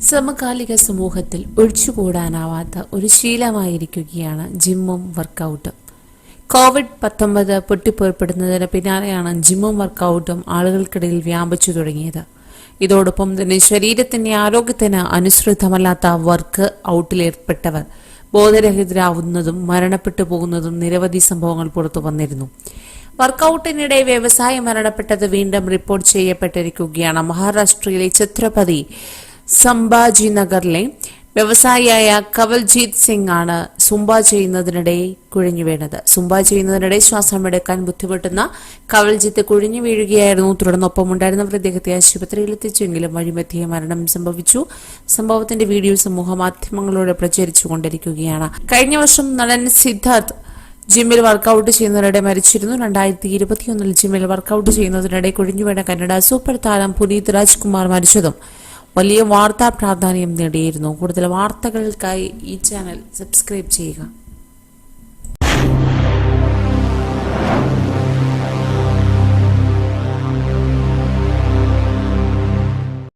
സമകാലിക സമൂഹത്തിൽ ഒഴിച്ചുകൂടാനാവാത്ത ഒരു ശീലമായിരിക്കുകയാണ് ജിമ്മും വർക്കൗട്ടും. കോവിഡ് പത്തൊമ്പത് പൊട്ടിപ്പുറപ്പെടുന്നതിന് പിന്നാലെയാണ് ജിമ്മും വർക്കൗട്ടും ആളുകൾക്കിടയിൽ വ്യാപിച്ചു തുടങ്ങിയത്. ഇതോടൊപ്പം തന്നെ ശരീരത്തിന്റെ ആരോഗ്യത്തിന് അനുസൃതമല്ലാത്ത വർക്ക് ഔട്ടിലേർപ്പെട്ടവർ ബോധരഹിതരാവുന്നതും മരണപ്പെട്ടു പോകുന്നതും നിരവധി സംഭവങ്ങൾ പുറത്തു വന്നിരുന്നു. വർക്കൗട്ടിനിടെ വ്യവസായം മരണപ്പെട്ടത് വീണ്ടും റിപ്പോർട്ട് ചെയ്യപ്പെട്ടിരിക്കുകയാണ്. മഹാരാഷ്ട്രയിലെ ഛത്രപതി സംഭാജി നഗറിലെ വ്യവസായിയായ കവൽജീത് സിംഗ് ആണ് സുംബ ചെയ്യുന്നതിനിടെ കുഴിഞ്ഞു വീണത്. സുംബ ചെയ്യുന്നതിനിടെ ശ്വാസം എടുക്കാൻ ബുദ്ധിമുട്ടുന്ന കവൽജിത്ത് കുഴിഞ്ഞു വീഴുകയായിരുന്നു. തുടർന്നൊപ്പം ഉണ്ടായിരുന്നവർ ഇദ്ദേഹത്തെ ആശുപത്രിയിൽ എത്തിച്ചെങ്കിലും വഴിമധ്യേ മരണം സംഭവിച്ചു. സംഭവത്തിന്റെ വീഡിയോ സമൂഹ മാധ്യമങ്ങളിലൂടെ പ്രചരിച്ചുകൊണ്ടിരിക്കുകയാണ്. കഴിഞ്ഞ വർഷം നടൻ സിദ്ധാർത്ഥ് ജിമ്മിൽ വർക്കൗട്ട് ചെയ്യുന്നതിനിടെ മരിച്ചിരുന്നു. രണ്ടായിരത്തി ഇരുപത്തിയൊന്നിൽ ജിമ്മിൽ വർക്കൗട്ട് ചെയ്യുന്നതിനിടെ കുഴിഞ്ഞു വീണ കന്നഡ സൂപ്പർ താരം പുനീത് രാജ്കുമാർ മരിച്ചതും വലിയ വാർത്താ പ്രാധാന്യം നേടിയിരുന്നു. കൂടുതൽ വാർത്തകൾക്കായി ഈ ചാനൽ സബ്സ്ക്രൈബ് ചെയ്യുക.